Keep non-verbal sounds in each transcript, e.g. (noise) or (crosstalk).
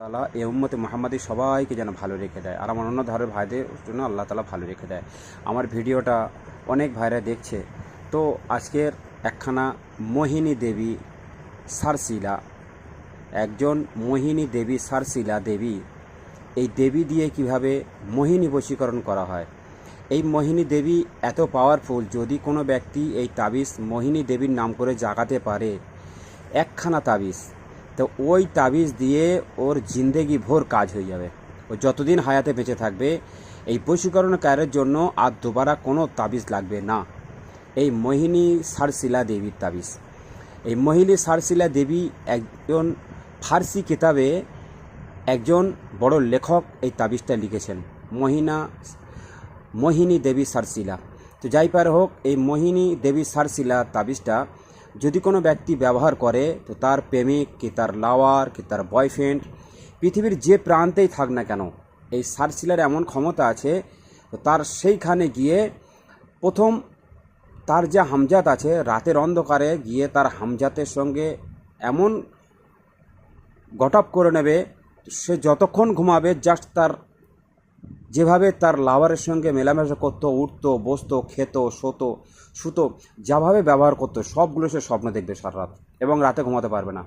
তালা এ উম্মতে মোহাম্মদী সবাইকে যেন ভালো রেখে দেয়। আর আমার অন্য ধারের ভাইদের জন্য আল্লাহ তালা ভালো রেখে দেয়। আমার ভিডিওটা অনেক ভাইরা দেখছে। তো আজকের একখানা মোহিনী দেবী সারসিলা, একজন মোহিনী দেবী সারসিলা দেবী, এই দেবী দিয়ে কীভাবে মোহিনী বশীকরণ করা হয়? এই মোহিনী দেবী এত পাওয়ারফুল যদি কোনো ব্যক্তি এই তাবিজ মোহিনী দেবীর নাম করে জাগাতে পারে, একখানা তাবিজ তো ওই তাবিজ দিয়ে ওর জিন্দেগি ভোর কাজ হয়ে যাবে। ও যতদিন হায়াতে বেঁচে থাকবে, এই বশীকরণ কারের জন্য আর দুবারা কোনো তাবিজ লাগবে না। এই মোহিনী সারসিলা দেবীর তাবিজ। এই মহিলী সারসিলা দেবী একজন ফার্সি কিতাবে একজন বড় লেখক এই তাবিজটা লিখেছেন, মহিনা, মোহিনী দেবী সারসিলা। তো যাই পার হোক, এই মোহিনী দেবী সারসিলা তাবিজটা যদি কোনো ব্যক্তি ব্যবহার করে, তো তার প্রেমিক, কি তার লাওয়ার কি তার বয়ফ্রেন্ড পৃথিবীর যে প্রান্তেই থাক না কেন, এই সারসিলার এমন ক্ষমতা আছে, তো তার সেইখানে গিয়ে প্রথম তার যে হামজাত আছে, রাতের অন্ধকারে গিয়ে তার হামজাতের সঙ্গে এমন গটপ করে নেবে, সে যতক্ষণ ঘুমাবে জাস্ট তার যেভাবে তার লাভারের সঙ্গে মেলামেশা করতো, উঠতো, বসতো, খেত, শোতো সুতো যাভাবে ব্যবহার করতো, সবগুলো সে স্বপ্ন দেখবে সারা রাত এবং রাতে ঘুমাতে পারবে না।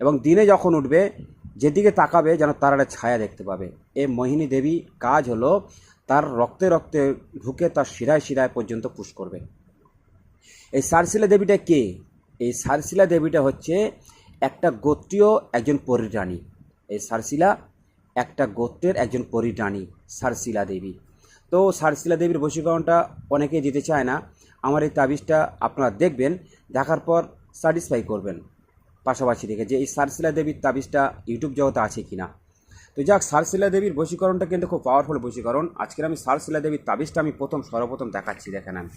এবং দিনে যখন উঠবে, যেদিকে তাকাবে যেন তার একটা ছায়া দেখতে পাবে। এ মোহিনী দেবী কাজ হলো তার রক্তে রক্তে ঢুকে তার শিরায় শিরায় পর্যন্ত পুশ করবে। এই সারসিলা দেবীটা কে? এই সারসিলা দেবীটা হচ্ছে একটা গোত্রীয় একজন পরিরানী। এই সারসিলা একটা গোত্রের একজন পরিরানী সারসিলা দেবী। তো সারসিলা দেবীর বশীকরণটা অনেকে দিতে চায় না। আমার এই তাবিজটা আপনারা দেখবেন, দেখার পর স্যাটিসফাই করবেন। পাশাপাশি দেখে যে এই সারসিলা দেবীর তাবিজটা ইউটিউব জগতে আছে কি না তো যাক, সারসিলা দেবীর বশীকরণটা কিন্তু খুব পাওয়ারফুল বশীকরণ আজকের আমি সারসিলা দেবীর তাবিজটা আমি প্রথম সর্বপ্রথম দেখাচ্ছি, দেখেন আমি।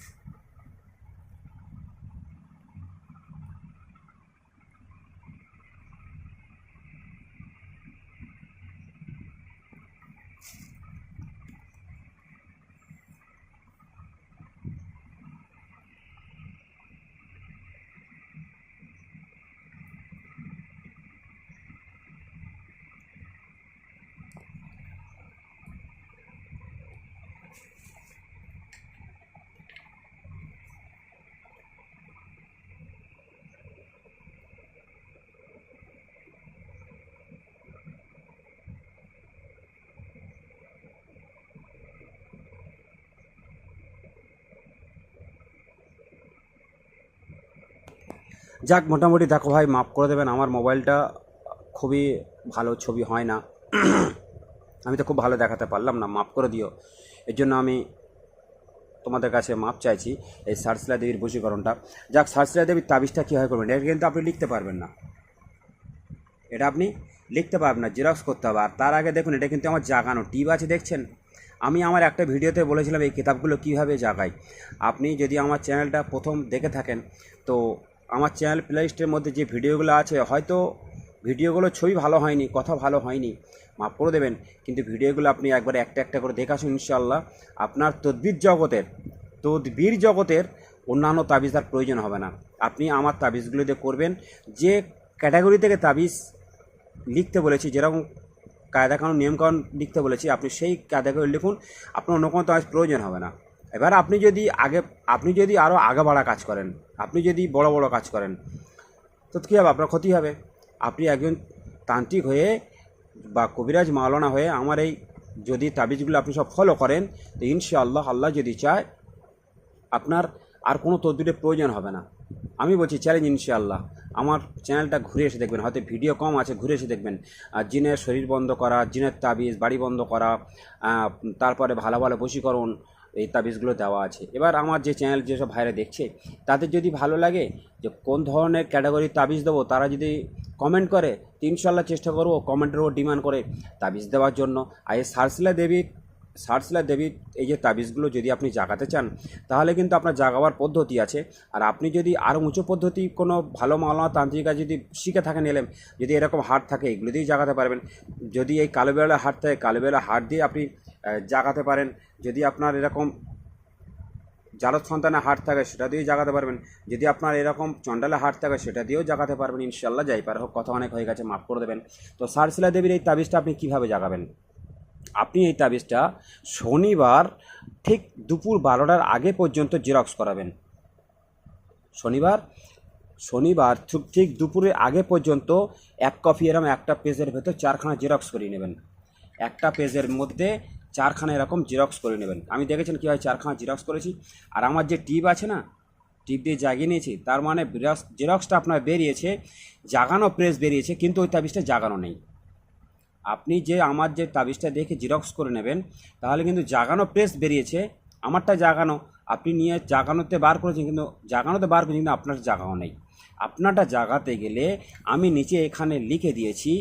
যাক, মোটামুটি দেখো ভাই, মাফ করে দেবেন, আমার মোবাইলটা খুবই ভালো ছবি হয় না। (clears throat) আমি তো খুব ভালো দেখাতে পারলাম না, মাফ করে দিও। এর জন্য আমি তোমাদের কাছে মাপ চাইছি এই সারসিলা দেবীর বশীকরণটা। যাক, সারসিলা দেবীর তাবিজটা কীভাবে করবেন? এটা কিন্তু আপনি লিখতে পারবেন না। এটা আপনি লিখতে পারবেন না, জেরক্স করতে হবে। আর তার আগে দেখুন, এটা কিন্তু আমার জাগানো টিপ আছে, দেখছেন? আমি আমার একটা ভিডিওতে বলেছিলাম এই কিতাবগুলো কীভাবে জাগাই। আপনি যদি আমার চ্যানেলটা প্রথম দেখে থাকেন, তো আমার চ্যানেল প্লেলিস্টের মধ্যে যে ভিডিওগুলো আছে, হয়তো ভিডিওগুলো ছবি ভালো হয়নি, কথা ভালো হয়নি, মাফ করে দেবেন, কিন্তু ভিডিওগুলো আপনি একবার একটা একটা করে দেখাশুন ইনশাল্লাহ আপনার তদ্বির জগতের তদ্বির জগতের অন্যান্য তাবিজ আর প্রয়োজন হবে না। আপনি আমার তাবিজগুলো দিয়ে করবেন, যে ক্যাটাগরি থেকে তাবিজ লিখতে বলেছি, যেরকম কায়দা কানুন নিয়মকানুন লিখতে বলেছি, আপনি সেই কায়দাগুলো লিখুন, আপনার অন্য কোনো তাবিজ প্রয়োজন হবে না। এবার আপনি যদি আগে, আপনি যদি আরও আগে বাড়া কাজ করেন, আপনি যদি বড় বড় কাজ করেন, তো কী হবে? আপনার ক্ষতি হবে। আপনি একজন তান্ত্রিক হয়ে বা কবিরাজ মাওলানা হয়ে আমার এই যদি তাবিজগুলো আপনি সব ফলো করেন, তো ইনশাআল্লাহ আল্লাহ যদি চায়, আপনার আর কোনো তদবিরের প্রয়োজন হবে না। আমি বলছি চ্যালেঞ্জ ইনশাআল্লাহ। আমার চ্যানেলটা ঘুরে এসে দেখবেন। হয়তো ভিডিও কম আছে, ঘুরে এসে দেখবেন। আর জিনের শরীর বন্ধ করা, জিনের তাবিজ, বাড়ি বন্ধ করা তারপরে ভালো ভালো বশীকরণ এই তাবিজগুলো দেওয়া আছে। এবার আমার যে চ্যানেল যেসব ভাইরা দেখছে, তাদের যদি ভালো লাগে যে কোন ধরনের ক্যাটাগরির তাবিজ দেবো, তারা যদি কমেন্ট করে ইনশাল্লাহ চেষ্টা করব কমেন্টের উপর ডিমান্ড করে তাবিজ দেওয়ার জন্য। আর এই সারসিলা দেবীর সারসিলা দেবীর এই যে তাবিজগুলো যদি আপনি জাগাতে চান, তাহলে কিন্তু আপনার জাগাবার পদ্ধতি আছে। আর আপনি যদি আরও উঁচু পদ্ধতি কোনো ভালো মাওলানা তান্ত্রিকা যদি শিখে থাকেন, এলেম, যদি এরকম হাট থাকে, এগুলো দিয়েই জাগাতে পারবেন। যদি এই কালোবেলা হাট থাকে কালোবেলা হাট দিয়ে আপনি জাগাতে পারেন। যদি আপনার এরকম জারদ সন্তানের হাট থাকে, সেটা দিয়েও জাগাতে পারবেন। যদি আপনার এরকম চন্ডালে হাট থাকে, সেটা দিয়েও জাগাতে পারবেন। ইনশাল্লাহ যাই পারে হোক, কথা অনেক হয়ে গেছে, মাফ করে দেবেন। তো সারসিলা দেবীর এই তাবিজটা আপনি কীভাবে জাগাবেন? আপনি এই তাবিজটা শনিবার ঠিক দুপুর বারোটার আগে পর্যন্ত জেরক্স করাবেন। শনিবার শনিবার ঠিক দুপুরের আগে পর্যন্ত এক কপি এরম একটা পেজের ভেতর চারখানা জেরক্স করিয়ে নেবেন। একটা পেজের মধ্যে চারখানা এরকম জেরক্স করে নেবেন। আমি দেখেছেন কীভাবে চারখানা জেরক্স করেছি। আর আমার যে টিপ আছে না, টিপ দিয়ে জাগিয়ে নিয়েছি, তার মানে জেরক্সটা আপনার বেরিয়েছে, জাগানো প্রেস বেরিয়েছে, কিন্তু ওই তাবিজটা জাগানো নেই। আপনি যে আমার যে তাবিজটা দেখে জেরক্স করে নেবেন, তাহলে কিন্তু জাগানো প্রেস বেরিয়েছে, আমারটা জাগানো। আপনি নিয়ে জাগানোতে বার করেছেন, কিন্তু জাগানোতে বার করেছেন, কিন্তু আপনার জাগানো নেই। আপনারটা জাগাতে গেলে আমি নিচে এখানে লিখে দিয়েছি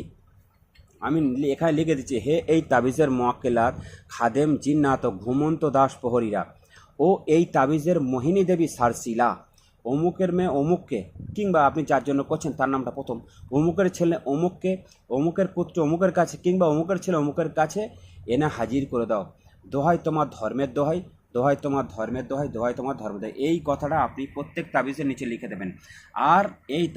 আমি লি- এখানে লিখে দিচ্ছি, হে এই তাবিজের মোয়াক্কেলাত, খাদেম জিন্নাত ঘুমন্ত দাস প্রহরীরা, ও এই তাবিজের মোহিনী দেবী সারসিলা, অমুকের মেয়ে অমুককে, কিংবা আপনি যার জন্য করছেন তার নামটা প্রথম, অমুকের ছেলে অমুককে, অমুকের পুত্র অমুকের কাছে, কিংবা অমুকের ছেলে অমুকের কাছে, এনে হাজির করে দাও। দোহাই তোমার ধর্মের দোহাই দোহাই তোমার ধর্মের দোহাই দোহাই তোমার ধর্মের দোহাই। এই কথাটা আপনি প্রত্যেক তাবিজের নিচে লিখে দেবেন। আর এই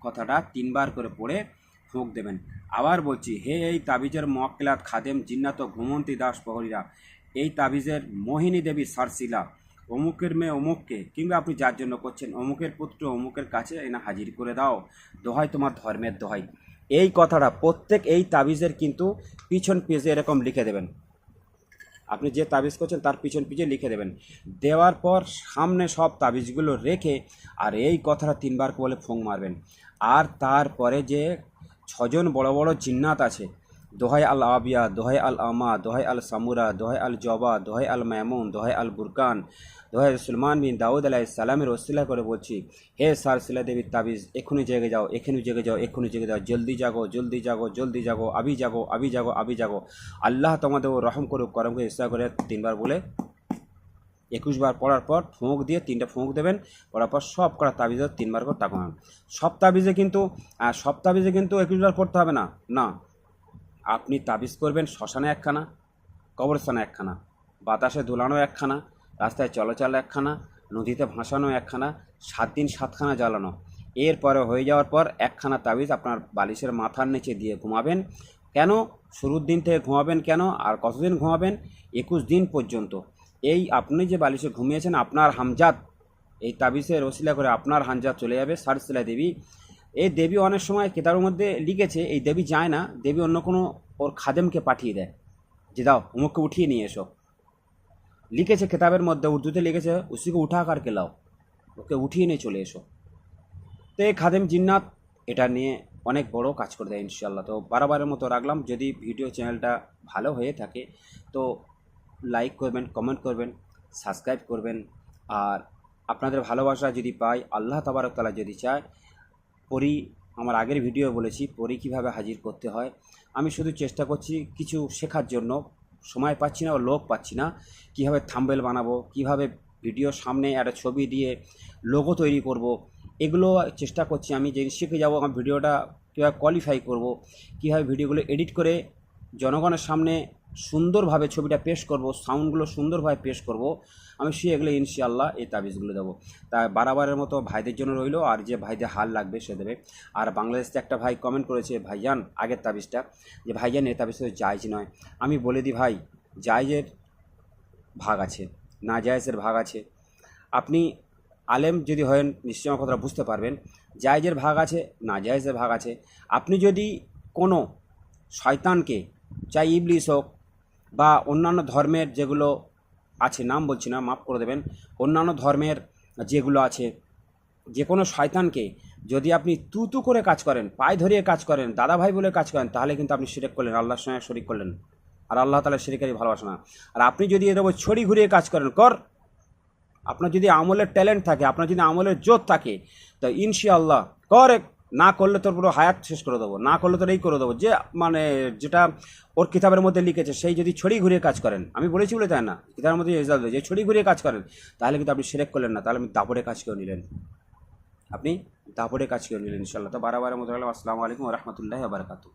কথাটা তিনবার করে পড়ে ফুঁক দেবেন। আবার বলছি, হে এই তাবিজের মোয়াক্কেলাত খাদেম জিন্নাত ঘুমন্তি দাস প্রহরীরা, এই তাবিজের মোহিনী দেবী সারসিলা, অমুকের মেয়ে অমুককে, কিংবা আপনি যার জন্য করছেন, অমুকের পুত্র অমুকের কাছে এনে হাজির করে দাও। দোহাই তোমার ধর্মের দোহাই। এই কথাটা প্রত্যেক এই তাবিজের কিন্তু পিছন পেজে এরকম লিখে দেবেন। আপনি যে তাবিজ করছেন, তার পিছন পিছনে লিখে দেবেন। দেওয়ার পর সামনে সব তাবিজগুলো রেখে, আর এই কথাটা তিনবার বলে ফোং মারবেন। আর তারপরে যে ছজন বড় বড় জিন্নাত আছে। দোহাই আল আবিয়া, দোহাই আল আমা, দোহাই আল সামুরা, দোহাই আল জবা, দোহাই আল ম্যামুন দোহাই আল বুরকান, দোহাই সুলমান বিন দাউদ আলাহ সালামের ওসিলা করে বলছি, হে সারসিলা দেবীর তাবিজ এক্ষুনি জেগে যাও এক্ষুনি জেগে যাও এক্ষুনি জেগে যাও, জলদি জাগো জলদি জাগো জলদি জাগো, আবি জাগো আবি জাগো আবি জাগো। আল্লাহ তোমাদের রহম করুক করম করে করে তিনবার বলে একুশ বার পড়ার পর ফুঁক দিয়ে তিনটা ফুঁক দেবেন, পড়ার পর সব করা তাবিজে তিনবার করে তাকান সব তাবিজে কিন্তু সব তাবিজে কিন্তু একুশ বার পড়তে হবে না। না, আপনি তাবিজ করবেন শ্মশানে একখানা, কবরস্থানে একখানা, বাতাসে দোলানো একখানা, রাস্তায় চলাচল একখানা, নদীতে ভাসানো একখানা, সাত দিন সাতখানা জ্বালানো। এরপরে হয়ে যাওয়ার পর একখানা তাবিজ আপনার বালিশের মাথার নিচে দিয়ে ঘুমাবেন। কেন? শুরুর দিন থেকে ঘুমাবেন কেন? আর কতদিন ঘুমাবেন? একুশ দিন পর্যন্ত। এই আপনি যে বালিশে ঘুমিয়েছেন, আপনার হামজাত, এই তাবিজের রসিলা করে আপনার হামজাত চলে যাবে, সারসিলা দেবী। এই দেবী অনেক সময় কেতাবের মধ্যে লিখেছে, এই দেবী যায় না, দেবী অন্য কোনো ওর খাদেমকে পাঠিয়ে দেয়। যে দাও অমুককে উঠিয়ে নিয়ে এসো। লিখেছে কেতাবের মধ্যে, উর্দুতে লিখেছে, উসিকে উঠা কার কে লাও ওকে উঠিয়ে নিয়ে চলে এসো। তো এই খাদেম জিন্নাত, এটা নিয়ে অনেক বড় কাজ করে দেয় ইনশাল্লাহ তো বারবারের মতো রাখলাম, যদি ভিডিও চ্যানেলটা ভালো হয়ে থাকে, তো লাইক করবেন কমেন্ট করবেন সাবস্ক্রাইব করবেন। আর আপনাদের ভালোবাসা যদি পাই, আল্লাহ তাবারকতালা যদি চায়, পরি, আমার আগের ভিডিও বলেছি, পরি কীভাবে হাজির করতে হয়। আমি শুধু চেষ্টা করছি কিছু শেখার জন্য। সময় পাচ্ছি না ও লোক পাচ্ছি না। কীভাবে থাম্বেল বানাবো, কীভাবে ভিডিওর সামনে একটা ছবি দিয়ে লোগো তৈরি করব, এগুলো চেষ্টা করছি আমি। যে শিখে যাব, আমার ভিডিওটা কীভাবে কোয়ালিফাই করব, কীভাবে ভিডিওগুলো এডিট করে জনগণের সামনে সুন্দরভাবে ছবিটা পেশ করব সাউন্ডগুলো সুন্দরভাবে পেশ করব। আমি সে এগুলো ইনশাআল্লাহ এই তাবিজগুলো দেবো। তাই বারাবারের মতো ভাইদের জন্য রইল, আর যে ভাইদের হাল লাগবে সে দেবে। আর বাংলাদেশে একটা ভাই কমেন্ট করেছে, ভাইজান, আগের তাবিজটা। যে, ভাইজান, এই তাবিজ তো জায়জ নয়। আমি বলে দিই, ভাই, জায়জের ভাগ আছে, না জায়েজের ভাগ আছে। আপনি আলেম যদি হয়েন নিশ্চয় আমার কথাটা বুঝতে পারবেন, জায়েজের ভাগ আছে, না জায়েজের ভাগ আছে। আপনি যদি কোনো শয়তানকে, চাই ইবলিস হোক বা অন্যান্য ধর্মের যেগুলো আছে, নাম বলছি না, মাফ করে দেবেন, অন্যান্য ধর্মের যেগুলো আছে যে কোনো শয়তানকে যদি আপনি তু তু করে কাজ করেন, পায়ে ধরিয়ে কাজ করেন দাদা ভাই বলে কাজ করেন, তাহলে কিন্তু আপনি শিরেক করলেন, আল্লাহর সঙ্গে শরিক করলেন। আর আল্লাহ তালা শিরিকারই ভালোবাসে না। আর আপনি যদি এর উপর ছড়ি ঘুরিয়ে কাজ করেন, কর। আপনার যদি আমলের ট্যালেন্ট থাকে, আপনার যদি আমলের জোর থাকে, তো ইনশাআল্লাহ, কর এক- না করলে তোর পুরো হায়াত শেষ করে দেবো। না করলে তোর এই করে দেবো। যে মানে যেটা ওর কিতাবের মধ্যে লিখেছে, সেই যদি ছড়ি ঘুরিয়ে কাজ করেন, আমি বলেছি বলে তাই না? কিতাবের মধ্যে রেজাল্ট যে ছড়ি ঘুরিয়ে কাজ করেন, তাহলে কিন্তু আপনি সেরেক করলেন না। তাহলে আপনি দাপড়ে কাজ করে নিলেন। আপনি দাপড়ে কাজ করে নিলেন ইনশাল্লাহ তো বারবার মতো আসসালামু আলাইকুম রহমতুল্লাহ বারকাতু